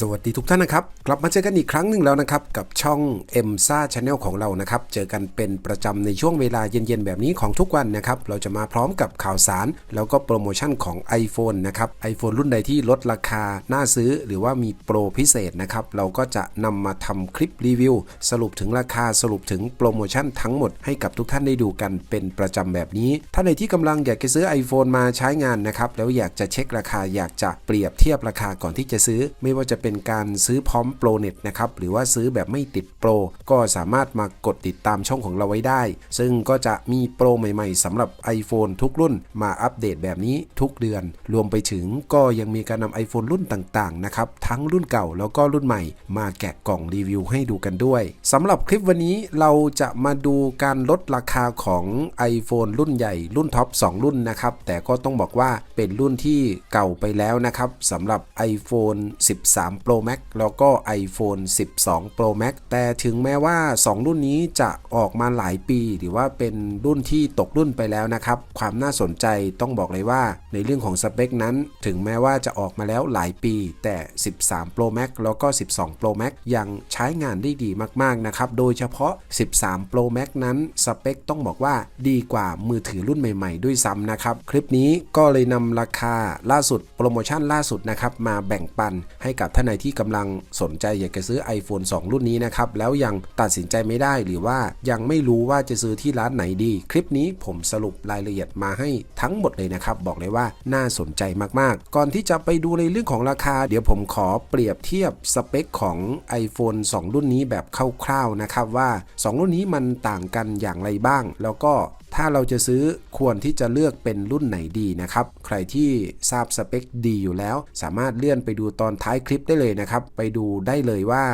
สวัสดีทุกท่านนะครับ กลับมาเจอกันอีกครั้งหนึ่งแล้วนะครับ กับช่อง e m s a Channel ของเรานะครับ เจอกันเป็นประจำในช่วงเวลาเย็นๆ แบบนี้ของทุกวันนะครับ เราจะมาพร้อมกับข่าวสาร แล้วก็โปรโมชั่นของ iPhone นะครับ iPhone รุ่นใดที่ลดราคา น่าซื้อ หรือว่ามีโปรพิเศษนะครับ เราก็จะนำมาทำคลิปรีวิว สรุปถึงราคาสรุปถึงโปรโมชั่นทั้งหมดให้กับทุกท่านได้ดูกันเป็นประจำแบบนี้ ท่านใดที่กำลังอยากจะซื้อ iPhone มาใช้งานนะครับแล้วอยากจะเช็คราคาอยากจะเปรียบเทียบราคาก่อนที่จะซื้อไม่ว่าจะเป็นการซื้อพร้อมโปรเน็ตนะครับหรือว่าซื้อแบบไม่ติดโปรก็สามารถมากดติดตามช่องของเราไว้ได้ ซึ่งก็จะมีโปรใหม่ๆสำหรับ iPhone ทุกรุ่นมาอัปเดตแบบนี้ทุกเดือน รวมไปถึงก็ยังมีการนำ iPhone รุ่นต่างๆนะครับทั้งรุ่นเก่าแล้วก็รุ่นใหม่ มาแกะกล่องรีวิวให้ดูกันด้วยสำหรับคลิปวันนี้เราจะมาดูการลดราคาของ iPhone รุ่นใหญ่รุ่นท็อป2 รุ่นนะครับแต่ก็ต้องบอกว่าเป็นรุ่นที่เก่าไปแล้วนะครับสำหรับ iPhone 13 Pro Max แล้วก็ iPhone 12 Pro Max แต่ถึงแม้ว่า 2 รุ่นนี้จะออกมาหลายปี หรือว่าเป็นรุ่นที่ตกรุ่นไปแล้วนะครับ ความน่าสนใจต้องบอกเลยว่า ในเรื่องของสเปคนั้น ถึงแม้ว่าจะออกมาแล้วหลายปี แต่ 13 Pro Max แล้วก็ 12 Pro Max ยังใช้งานได้ดีมากๆนะครับ โดยเฉพาะ 13 Pro Max นั้นสเปคต้องบอกว่าดีกว่ามือถือรุ่นใหม่ ๆ ด้วยซ้ำนะครับ คลิปนี้ก็เลยนำราคาล่าสุดโปรโมชั่นล่าสุดนะครับมาแบ่งปันให้กับท่านใดที่กำลังสนใจอยากจะซื้อ iPhone 2 รุ่นนี้นะครับ แล้วยังตัดสินใจไม่ได้หรือว่ายังไม่รู้ว่าจะซื้อที่ร้านไหนดี คลิปนี้ผมสรุปรายละเอียดมาให้ทั้งหมดเลยนะครับ บอกเลยว่าน่าสนใจมากๆ ก่อนที่จะไปดูในเรื่องของราคา เดี๋ยวผมขอเปรียบเทียบสเปคของ iPhone 2 รุ่นนี้แบบคร่าวๆนะครับว่า 2 รุ่นนี้มันต่างกันอย่างไรบ้าง แล้วก็ ถ้าเราจะซื้อควรที่จะเลือกเป็นรุ่นไหนดีนะครับ ใครที่ทราบสเปคดีอยู่แล้ว สามารถเลื่อนไปดูตอนท้ายคลิปได้เลยนะครับ ไปดูได้เลยว่า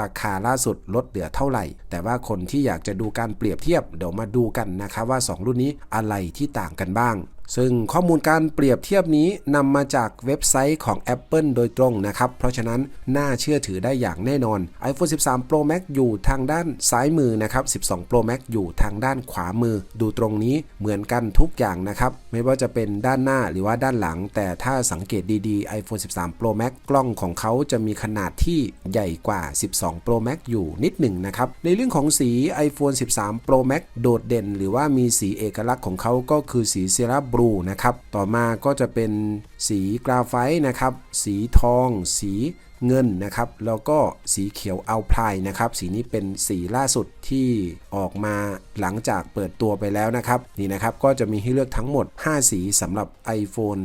ราคาล่าสุดลดเหลือเท่าไหร่ แต่ว่าคนที่อยากจะดูการเปรียบเทียบเดี๋ยวมาดูกันนะครับว่า 2 รุ่นนี้อะไรที่ต่างกันบ้าง ซึ่งข้อมูลการเปรียบเทียบนี้นำมาจากเว็บไซต์ของ Apple โดยตรงนะครับ เพราะฉะนั้นน่าเชื่อถือได้อย่างแน่นอน iPhone 13 Pro Max อยู่ทางด้านซ้ายมือนะครับ 12 Pro Max อยู่ทางด้านขวามือ ดูตรงนี้เหมือนกันทุกอย่างนะครับ ไม่ว่าจะเป็นด้านหน้าหรือว่าด้านหลัง แต่ถ้าสังเกตดีๆ iPhone 13 Pro Max กล้องของเขาจะมีขนาดที่ใหญ่กว่า 12 Pro Max อยู่นิดหนึ่งนะครับ ในเรื่องของสี iPhone 13 Pro Max โดดเด่น หรือว่ามีสีเอกลักษณ์ของเขาก็คือสีเซราบรูนะครับ ต่อมาก็จะเป็น สีกราไฟต์นะครับ สีทอง สีเงินนะครับ แล้วก็สีเขียวอัลพลายนะครับ สีนี้เป็นสีล่าสุดที่ออกมาหลังจากเปิดตัวไปแล้วนะครับ นี่นะครับ ก็จะมีให้เลือกทั้งหมด 5 สีสำหรับ iPhone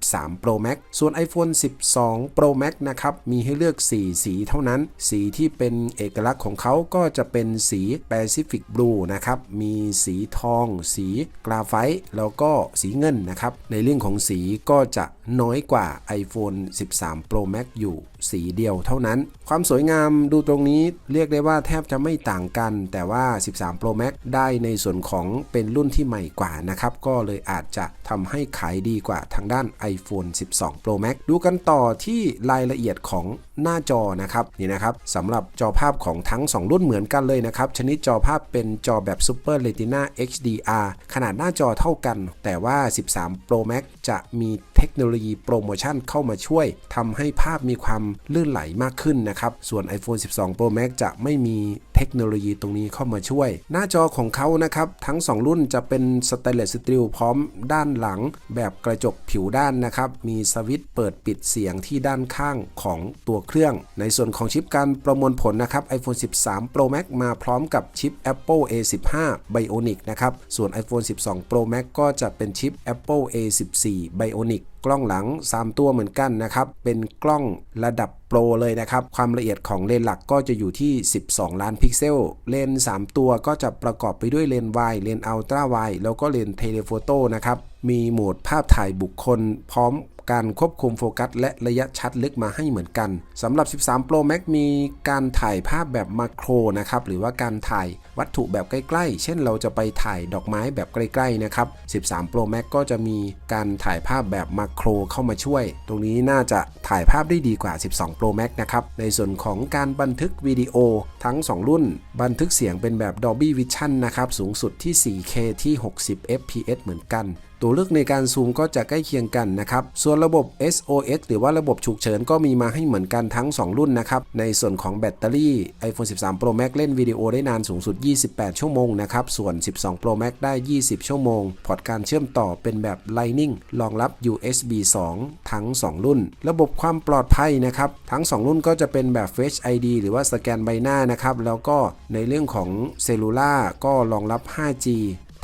13 Pro Max ส่วน iPhone 12 Pro Max นะครับ มีให้เลือก 4 สีเท่านั้น สีที่เป็นเอกลักษณ์ของเขาก็จะเป็นสี Pacific Blue นะครับ มีสีทอง สีกราไฟต์แล้วก็สีเงินนะครับ ในเรื่องของสีก็จะ น้อยกว่า iPhone 13 Pro Max อยู่สีเดียวเท่านั้น ความสวยงามดูตรงนี้เรียกได้ว่าแทบจะไม่ต่างกัน แต่ว่า 13 Pro Max ได้ในส่วนของเป็นรุ่นที่ใหม่กว่านะครับ ก็เลยอาจจะทำให้ขายดีกว่าทางด้าน iPhone 12 Pro Max ดูกันต่อที่รายละเอียดของหน้าจอนะครับนี่นะครับสำหรับจอภาพของทั้ง 2 รุ่นเหมือนกันเลยนะครับ ชนิดจอภาพเป็นจอแบบ Super Retina HDR ขนาดหน้าจอเท่ากัน แต่ว่า 13 Pro Max จะมีเทคโนโลยีโปรโมชั่นเข้ามาช่วยทำให้ภาพมีความลื่นไหลมากขึ้นนะครับ ส่วน iPhone 12 Pro Max จะไม่มีเทคโนโลยีตรงนี้เข้ามาช่วย หน้าจอของเขานะครับ ทั้ง 2 รุ่นจะเป็นสเตนเลสสตีลพร้อมด้านหลัง แบบกระจกผิวด้านนะครับ มีสวิตช์เปิดปิดเสียงที่ด้านข้างของตัวเครื่อง ในส่วนของชิปการประมวลผลนะครับ iPhone 13 Pro Max มาพร้อมกับชิป Apple A15 Bionic นะครับ ส่วน iPhone 12 Pro Max ก็จะเป็นชิป Apple A14 Bionic กล้องหลัง 3 ตัวเหมือนกันนะครับ เป็นกล้องระดับโปรเลยนะครับ ความละเอียดของเลนหลักก็จะอยู่ที่ 12 ล้านพิกเซล เลนส์3ตัวก็จะประกอบไปด้วยเลนวายเลนอัลตร้าวายแล้วก็เลนเทเลโฟโต้นะครับ มีโหมดภาพถ่ายบุคคล พร้อม การควบคุมโฟกัสและระยะชัดลึกมาให้เหมือนกันสำหรับ 13 Pro Max มีการถ่ายภาพแบบมาโครนะครับหรือว่าการถ่ายวัตถุแบบใกล้ๆ เช่นเราจะไปถ่ายดอกไม้แบบใกล้ๆนะครับ 13 Pro Max ก็จะมีการถ่ายภาพแบบมาโครเข้ามาช่วย ตรงนี้น่าจะถ่ายภาพได้ดีกว่า 12 Pro Max นะครับ ในส่วนของการบันทึกวิดีโอทั้ง 2 รุ่น บันทึกเสียงเป็นแบบ Dolby Vision นะครับ สูงสุดที่ 4K ที่ 60 fps เหมือนกัน ตัวเลือกในการซูมก็จะใกล้เคียงกันนะครับ ส่วนระบบ SOS หรือว่าระบบฉุกเฉินก็มีมาให้เหมือนกันทั้ง 2 รุ่นนะครับ ในส่วนของแบตเตอรี่ iPhone 13 Pro Max เล่นวิดีโอได้นานสูงสุด 28 ชั่วโมงนะครับ ส่วน 12 Pro Max ได้ 20 ชั่วโมง พอร์ตการเชื่อมต่อเป็นแบบ Lightning รองรับ USB 2 ทั้ง 2 รุ่น ระบบความปลอดภัยนะครับ ทั้ง 2 รุ่นก็จะเป็นแบบ Face ID หรือว่าสแกนใบหน้านะครับ แล้วก็ในเรื่องของเซลลูล่าก็รองรับ 5G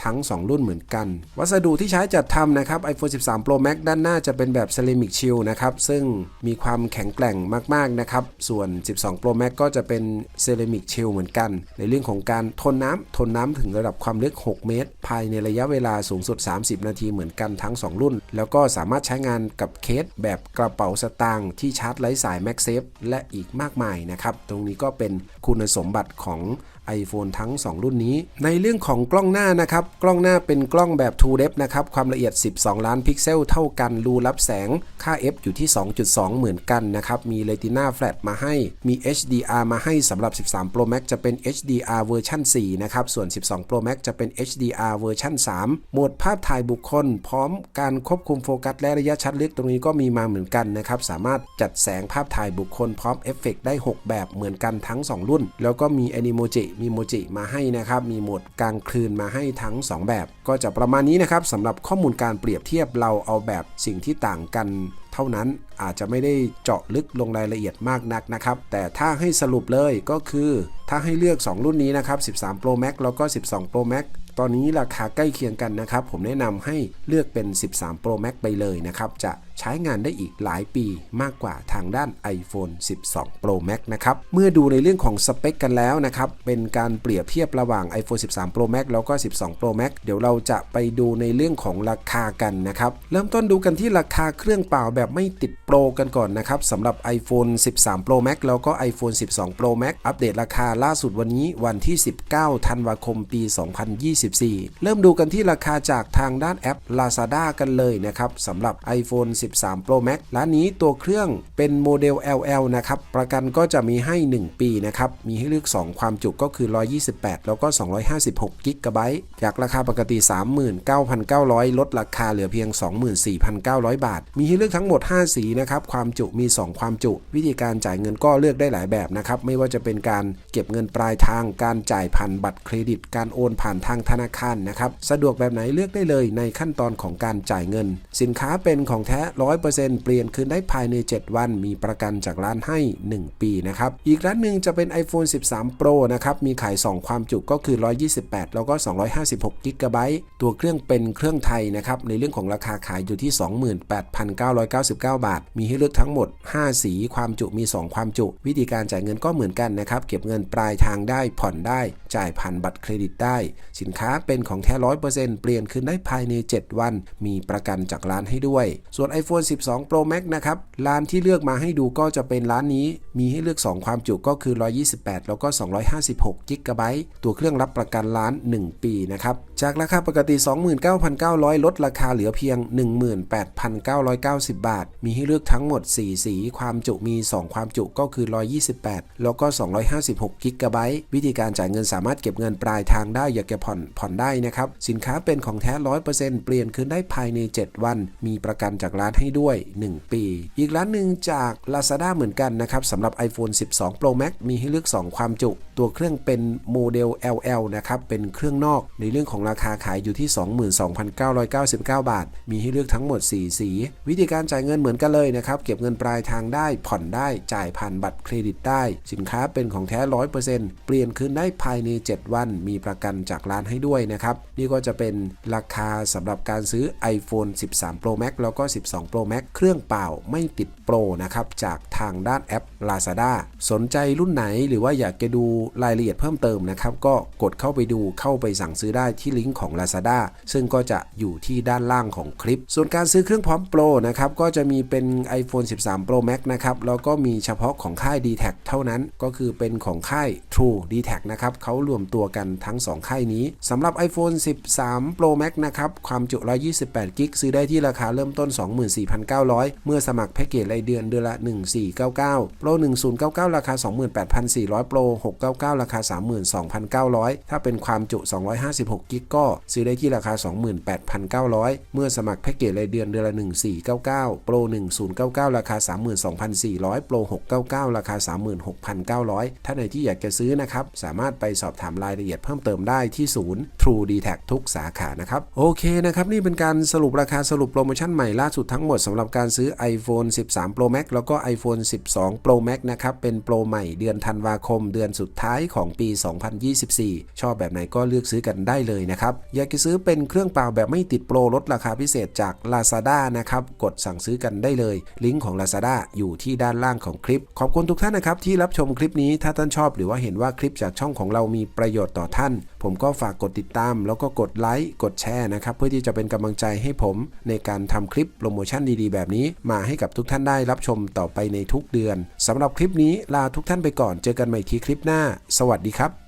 ทั้ง 2 รุ่นเหมือนกัน วัสดุที่ใช้จัดทำนะครับ iPhone 13 Pro Max ด้านหน้าจะเป็นแบบ Ceramic Shield นะครับ ซึ่งมีความแข็งแกร่งมากๆนะครับ ส่วน 12 Pro Max ก็จะเป็น Ceramic Shield เหมือนกัน ในเรื่องของการทนน้ำทนน้ำถึงระดับความลึก 6 เมตร ภายในระยะเวลาสูงสุด 30 นาทีเหมือนกันทั้ง 2 รุ่น แล้วก็สามารถใช้งานกับเคสแบบกระเป๋าสตางค์ที่ชาร์จไร้สาย MagSafe และอีกมากมายนะครับ ตรงนี้ก็เป็นคุณสมบัติของ iPhone ทั้ง 2 รุ่นนี้ ในเรื่องของกล้องหน้านะครับ กล้องหน้าเป็นกล้องแบบ True Depth นะครับ ความละเอียด 12 ล้านพิกเซลเท่ากัน รูรับแสง ค่า f อยู่ที่ 2.2 เหมือนกันนะครับ มี Retina Flat มาให้ มี HDR มาให้สำหรับ 13 Pro Max จะเป็น HDR เวอร์ชัน4นะครับ ส่วน 12 Pro Max จะเป็น HDR เวอร์ชัน3โหมดภาพถ่ายบุคคล พร้อมการควบคุมโฟกัสและระยะชัดลึกตรงนี้ก็มีมาเหมือนกันนะครับ สามารถจัดแสงภาพถ่ายบุคคลพร้อมเอฟเฟกต์ได้ 6 แบบเหมือนกันทั้ง 2 รุ่น แล้วก็มี Animoji มีโมจิมาให้นะครับ มีโหมดกลางคืนมาให้ทั้ง 2 แบบ ก็จะประมาณนี้นะครับสำหรับข้อมูลการเปรียบเทียบเราเอาแบบสิ่งที่ต่างกันเท่านั้นอาจจะไม่ได้เจาะลึกลงรายละเอียดมากนักนะครับ แต่ถ้าให้สรุปเลยก็คือ ถ้าให้เลือก 2 รุ่นนี้นะครับ 13 Pro Max แล้วก็ 12 Pro Max ตอนนี้ราคาใกล้เคียงกันนะครับ ผมแนะนำให้เลือกเป็น 13 Pro Max ไปเลยนะครับ จะ ใช้งานได้อีกหลายปีมากกว่าทางด้าน iPhone 12 Pro Max นะครับ เมื่อดูในเรื่องของสเปคกันแล้วนะครับ เป็นการเปรียบเทียบระหว่าง iPhone 13 Pro Max แล้วก็ 12 Pro Max เดี๋ยวเราจะไปดูในเรื่องของราคากันนะครับ เริ่มต้นดูกันที่ราคาเครื่องเปล่าแบบไม่ติดโปรกันก่อนนะครับสำหรับ iPhone 13 Pro Max แล้วก็ iPhone 12 Pro Max อัปเดตราคาล่าสุดวันนี้วันที่ 19 ธันวาคมปี 2024 เริ่มดูกันที่ราคาจากทางด้านแอป Lazada กันเลยนะครับสำหรับ iPhone 13 Pro Max ร้านนี้ตัวเครื่องเป็นโมเดล LL นะครับ ประกันก็จะมีให้ 1 ปีนะครับ มีให้เลือก 2 ความจุก็คือ 128 แล้วก็ 256กิกะไบต์จากราคาปกติ 39,900 ลดราคาเหลือเพียง 24,900 บาท มีให้เลือกทั้งหมด 5 สีนะครับ ความจุมี 2 ความจุ วิธีการจ่ายเงินก็เลือกได้หลายแบบนะครับ ไม่ว่าจะเป็นการเก็บเงินปลายทาง การจ่ายผ่านบัตรเครดิต การโอนผ่านทางธนาคารนะครับ สะดวกแบบไหนเลือกได้เลยในขั้นตอนของการจ่ายเงิน สินค้าเป็นของแท้100%เปลี่ยนคืนได้ภายใน 7 วัน มีประกันจากร้านให้ 1 ปีนะครับ อีกร้านหนึ่งจะเป็น iPhone 13 Pro นะครับ มีขาย 2 ความจุก็คือ 128 แล้วก็ 256กิกะไบต์ตัวเครื่องเป็นเครื่องไทยนะครับ ในเรื่องของราคาขายอยู่ที่ 28,999 บาท มีให้เลือกทั้งหมด 5 สีความจุมี 2 ความจุ วิธีการจ่ายเงินก็เหมือนกันนะครับ เก็บเงินปลายทางได้ผ่อนได้จ่ายผ่านบัตรเครดิตได้ สินค้าเป็นของแท้ 100%เปลี่ยนคืนได้ภายใน 7 วัน มีประกันจากร้านให้ด้วย ส่วน iPhone 12 Pro Max นะครับร้านที่เลือกมาให้ดูก็จะเป็นร้านนี้ มีให้เลือก 2 ความจุก็คือ 128 แล้วก็ 256กิกะไบต์ตัวเครื่องรับประกันร้าน 1 ปีนะครับ จากราคาปกติ 29,900 ลดราคาเหลือเพียง 18,990 บาท มีให้เลือกทั้งหมด 4 สี ความจุมี 2 ความจุก็คือ 128 แล้วก็ 256 กิกะไบต์ วิธีการจ่ายเงินสามารถเก็บเงินปลายทางได้ อยากจะผ่อน ผ่อนได้นะครับ สินค้าเป็นของแท้ 100%เปลี่ยนคืนได้ภายใน 7 วัน มีประกันจากร้านให้ด้วย 1 ปี อีกร้านหนึ่งจาก Lazada เหมือนกันนะครับสำหรับ iPhone 12 Pro Max มีให้เลือก 2 ความจุ ตัวเครื่องเป็นโมเดล LL นะครับ เป็นเครื่องนอก ในเรื่องของราคาขายอยู่ที่ 22,999 บาท มีให้เลือกทั้งหมด 4 สี วิธีการจ่ายเงินเหมือนกันเลยนะครับ เก็บเงินปลายทางได้ ผ่อนได้ จ่ายผ่านบัตรเครดิตได้ สินค้าเป็นของแท้ 100%เปลี่ยนคืนได้ภายใน 7 วัน มีประกันจากร้านให้ด้วยนะครับ นี่ก็จะเป็นราคาสำหรับการซื้อ iPhone 13 Pro Max แล้วก็ 12 Pro Max เครื่องเปล่าไม่ติดโปรนะครับจากทางด้านแอป Lazada สนใจรุ่นไหนหรือว่าอยากจะดูรายละเอียดเพิ่มเติมนะครับก็กดเข้าไปดูเข้าไปสั่งซื้อได้ที่ลิงก์ของ Lazada ซึ่งก็จะอยู่ที่ด้านล่างของคลิป ส่วนการซื้อเครื่องพร้อมโปรนะครับก็จะมีเป็น iPhone 13 Pro Max นะครับแล้วก็มีเฉพาะของค่าย d t แทเท่านั้นก็คือเป็นของค่าย True d t แทนะครับเขารวมตัวกันทั้ง 2 ค่ายนี้สำหรับ iPhone 13 Pro Max นะครับความจุ 128กิกซื้อได้ที่ราคาเริ่มต้น 24,900 เมื่อสมัครแพ็กเกจรายเดือนเดือนละ 1499 Pro 1099 ราคา 28,400 Pro 699 ราคา 32,900 ถ้าเป็นความจุ 256กิกก็ซื้อได้ที่ราคา 28,900 เมื่อสมัครแพ็กเกจรายเดือนเดือนละ 1499 โปร 1099 ราคา 32,400 โปร 699 ราคา 36,900 ถ้าในที่อยากจะซื้อนะครับ สามารถไปสอบถามรายละเอียดเพิ่มเติมได้ที่ศูนย์ True d t a c ทุกสาขานะครับ โอเคนะครับ นี่เป็นการสรุปราคาสรุปโปรโมชั่นใหม่ล่าสุดทั้งหมดสำหรับการซื้อ iPhone 13 Pro Max แล้วก็ iPhone 12 Pro Max นะครับ เป็นโปรใหม่เดือนธันวาคม เดือนสุดท้ายของปี 2024 ชอบแบบไหนก็เลือกซื้อกันได้เลยนะนะครับ อยากจะซื้อเป็นเครื่องเปล่าแบบไม่ติดโปรลดราคาพิเศษจาก Lazada นะครับ กดสั่งซื้อกันได้เลย ลิงก์ของ Lazada อยู่ที่ด้านล่างของคลิป ขอบคุณทุกท่านนะครับที่รับชมคลิปนี้ ถ้าท่านชอบหรือว่าเห็นว่าคลิปจากช่องของเรามีประโยชน์ต่อท่าน ผมก็ฝากกดติดตาม แล้วก็กดไลค์ กดแชร์นะครับ เพื่อที่จะเป็นกำลังใจให้ผมในการทำคลิปโปรโมชั่นดีๆ แบบนี้ มาให้กับทุกท่านได้รับชมต่อไปในทุกเดือนสำหรับคลิปนี้ลาทุกท่านไปก่อน เจอกันใหม่ทีคลิปหน้า สวัสดีครับ